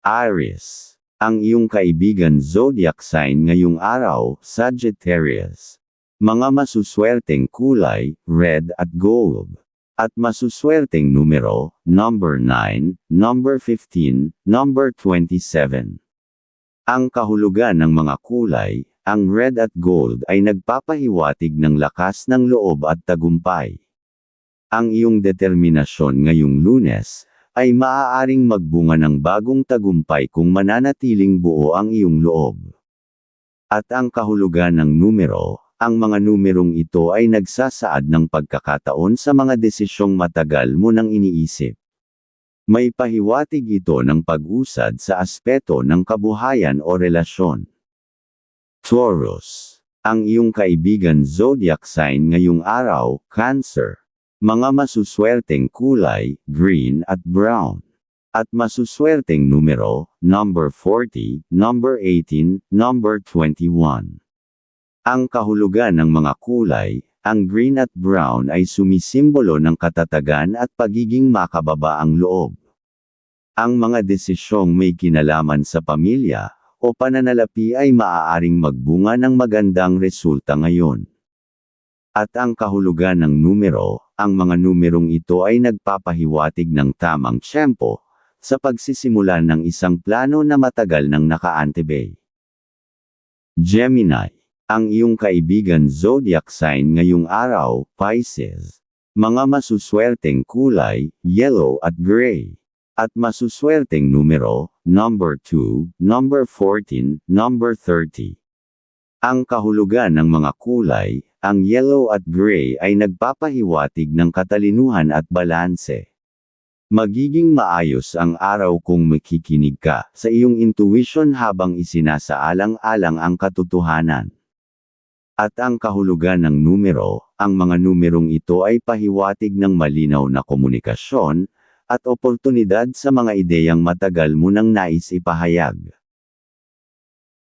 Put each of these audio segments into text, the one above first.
Aries. Ang iyong kaibigan zodiac sign ngayong araw, Sagittarius. Mga masuswerteng kulay, red at gold. At masuswerteng numero, number 9, number 15, number 27. Ang kahulugan ng mga kulay, ang red at gold ay nagpapahiwatig ng lakas ng loob at tagumpay. Ang iyong determinasyon ngayong lunes, ay maaaring magbunga ng bagong tagumpay kung mananatiling buo ang iyong loob. At ang kahulugan ng numero, ang mga numerong ito ay nagsasaad ng pagkakataon sa mga desisyong matagal mo nang iniisip. May pahiwatig ito ng pag-usad sa aspeto ng kabuhayan o relasyon. Taurus. Ang iyong kaibigan zodiac sign ngayong araw, Cancer. Mga masuswerteng kulay, green at brown. At masuswerteng numero, number 40, number 18, number 21. Ang kahulugan ng mga kulay, ang green at brown ay sumisimbolo ng katatagan at pagiging makababa ang loob. Ang mga desisyong may kinalaman sa pamilya o pananalapi ay maaaring magbunga ng magandang resulta ngayon. At ang kahulugan ng numero, ang mga numerong ito ay nagpapahiwatig ng tamang tiyempo, sa pagsisimula ng isang plano na matagal nang nakaantibay. Gemini. Ang iyong kaibigan zodiac sign ngayong araw, Pisces. Mga masuswerteng kulay, yellow at gray. At masuswerteng numero, number 2, number 14, number 30. Ang kahulugan ng mga kulay, ang yellow at gray ay nagpapahiwatig ng katalinuhan at balanse. Magiging maayos ang araw kung makikinig ka sa iyong intuition habang isinasaalang-alang ang katotohanan. At ang kahulugan ng numero, ang mga numerong ito ay pahiwatig ng malinaw na komunikasyon, at oportunidad sa mga ideyang matagal mo nang nais ipahayag.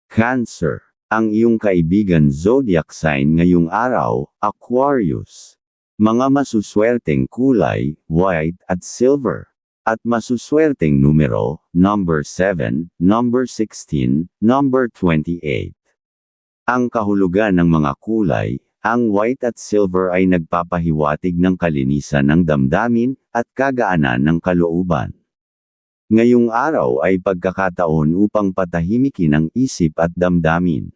Cancer ang iyong kaibigan zodiac sign ngayong araw, Aquarius. Mga masuswerteng kulay, white at silver. At masuswerteng numero, number 7, number 16, number 28. Ang kahulugan ng mga kulay, ang white at silver ay nagpapahiwatig ng kalinisan ng damdamin, at kagaanan ng kalooban. Ngayong araw ay pagkakataon upang patahimikin ang isip at damdamin.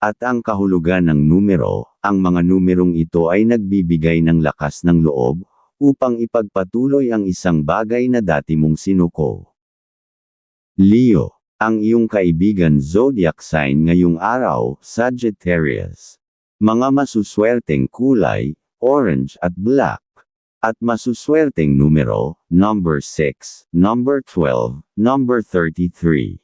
At ang kahulugan ng numero, ang mga numerong ito ay nagbibigay ng lakas ng loob, upang ipagpatuloy ang isang bagay na dati mong sinuko. Leo, ang iyong kaibigan zodiac sign ngayong araw, Sagittarius. Mga masuswerteng kulay, orange at black. At masuswerteng numero, number 6, number 12, number 33.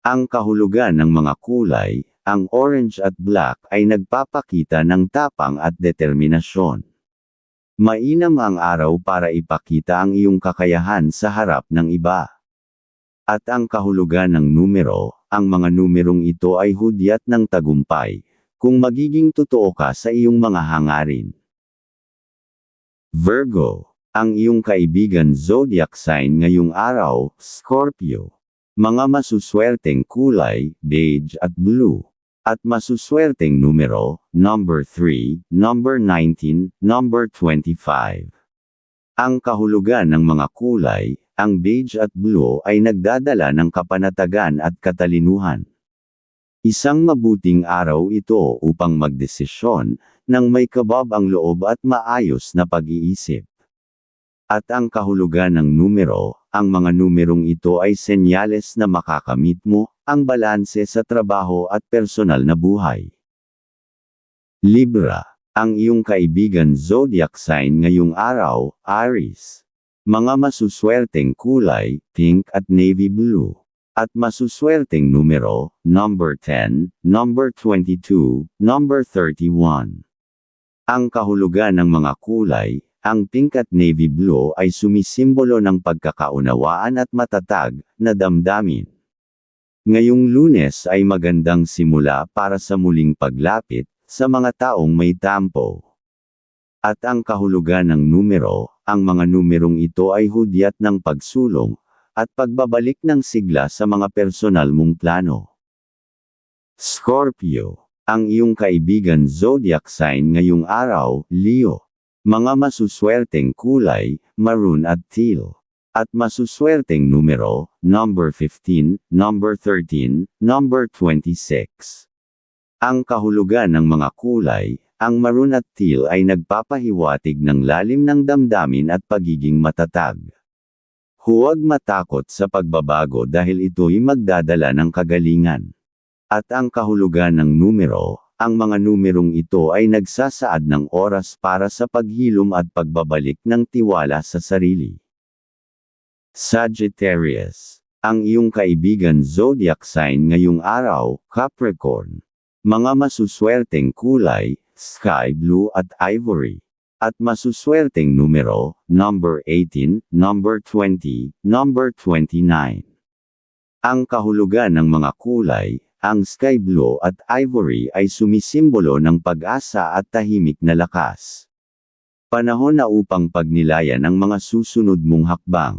Ang kahulugan ng mga kulay, ang orange at black ay nagpapakita ng tapang at determinasyon. Mainam ang araw para ipakita ang iyong kakayahan sa harap ng iba. At ang kahulugan ng numero, ang mga numerong ito ay hudyat ng tagumpay, kung magiging totoo ka sa iyong mga hangarin. Virgo, ang iyong kaibigan zodiac sign ngayong araw, Scorpio. Mga masuswerteng kulay, beige at blue. At masuswerteng numero, number 3, number 19, number 25. Ang kahulugan ng mga kulay, ang beige at blue ay nagdadala ng kapanatagan at katalinuhan. Isang mabuting araw ito upang magdesisyon, nang may kabab ang loob at maayos na pag-iisip. At ang kahulugan ng numero, ang mga numerong ito ay senyales na makakamit mo, ang balanse sa trabaho at personal na buhay. Libra, ang iyong kaibigan zodiac sign ngayong araw, Aries. Mga masuswerteng kulay, pink at navy blue. At masuswerteng numero, number 10, number 22, number 31. Ang kahulugan ng mga kulay, ang pink at navy blue ay sumisimbolo ng pagkakaunawaan at matatag na damdamin. Ngayong lunes ay magandang simula para sa muling paglapit sa mga taong may tampo. At ang kahulugan ng numero, ang mga numerong ito ay hudyat ng pagsulong, at pagbabalik ng sigla sa mga personal mong plano. Scorpio, ang iyong kaibigan zodiac sign ngayong araw, Leo. Mga masuswerteng kulay, maroon at teal. At masuswerteng numero, number 15, number 13, number 26. Ang kahulugan ng mga kulay, ang maroon at teal ay nagpapahiwatig ng lalim ng damdamin at pagiging matatag. Huwag matakot sa pagbabago dahil ito'y magdadala ng kagalingan. At ang kahulugan ng numero, ang mga numerong ito ay nagsasaad ng oras para sa paghilom at pagbabalik ng tiwala sa sarili. Sagittarius, ang iyong kaibigan zodiac sign ngayong araw, Capricorn. Mga masuswerteng kulay, sky blue at ivory. At masuswerteng numero, number 18, number 20, number 29. Ang kahulugan ng mga kulay, ang sky blue at ivory ay sumisimbolo ng pag-asa at tahimik na lakas. Panahon na upang pagnilayan ang mga susunod mong hakbang.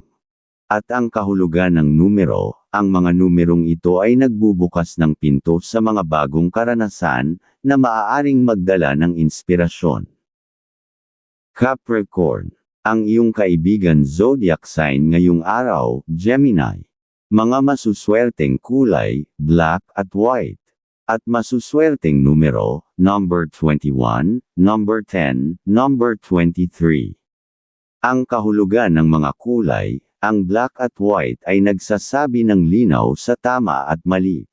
At ang kahulugan ng numero, ang mga numerong ito ay nagbubukas ng pinto sa mga bagong karanasan na maaaring magdala ng inspirasyon. Capricorn, ang iyong kaibigan zodiac sign ngayong araw, Gemini. Mga masuswerteng kulay, black at white. At masuswerteng numero, number 21, number 10, number 23. Ang kahulugan ng mga kulay, ang black at white ay nagsasabi ng linaw sa tama at mali.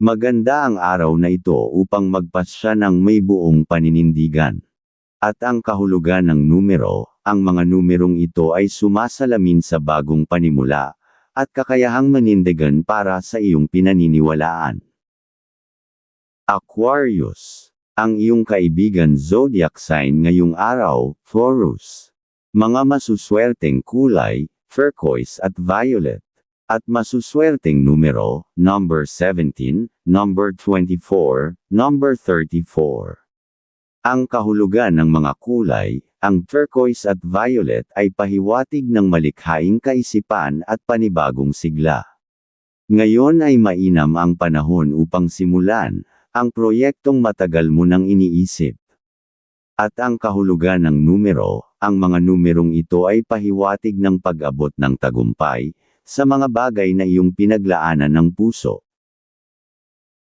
Maganda ang araw na ito upang magpasya ng may buong paninindigan. At ang kahulugan ng numero, ang mga numerong ito ay sumasalamin sa bagong panimula, at kakayahang manindigan para sa iyong pinaniniwalaan. Aquarius, ang iyong kaibigan zodiac sign ngayong araw, Taurus. Mga masuswerteng kulay, turquoise at violet. At masuswerteng numero, number 17, number 24, number 34. Ang kahulugan ng mga kulay, ang turquoise at violet ay pahiwatig ng malikhaing kaisipan at panibagong sigla. Ngayon ay mainam ang panahon upang simulan, ang proyektong matagal mo nang iniisip. At ang kahulugan ng numero, ang mga numerong ito ay pahiwatig ng pag-abot ng tagumpay, sa mga bagay na iyong pinaglaanan ng puso.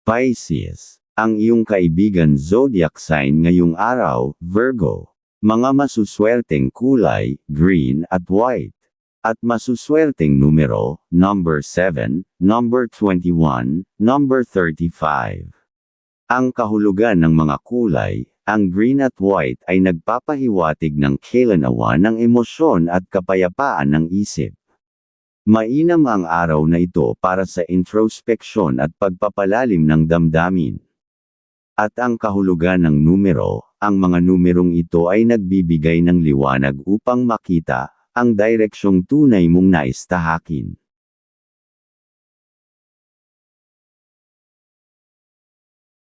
Pisces, ang iyong kaibigan zodiac sign ngayong araw, Virgo. Mga masuswerteng kulay, green at white. At masuswerteng numero, number 7, number 21, number 35. Ang kahulugan ng mga kulay, ang green at white ay nagpapahiwatig ng kailanawa ng emosyon at kapayapaan ng isip. Mainam ang araw na ito para sa introspection at pagpapalalim ng damdamin. At ang kahulugan ng numero, ang mga numerong ito ay nagbibigay ng liwanag upang makita ang direksyong tunay mong nais tahakin.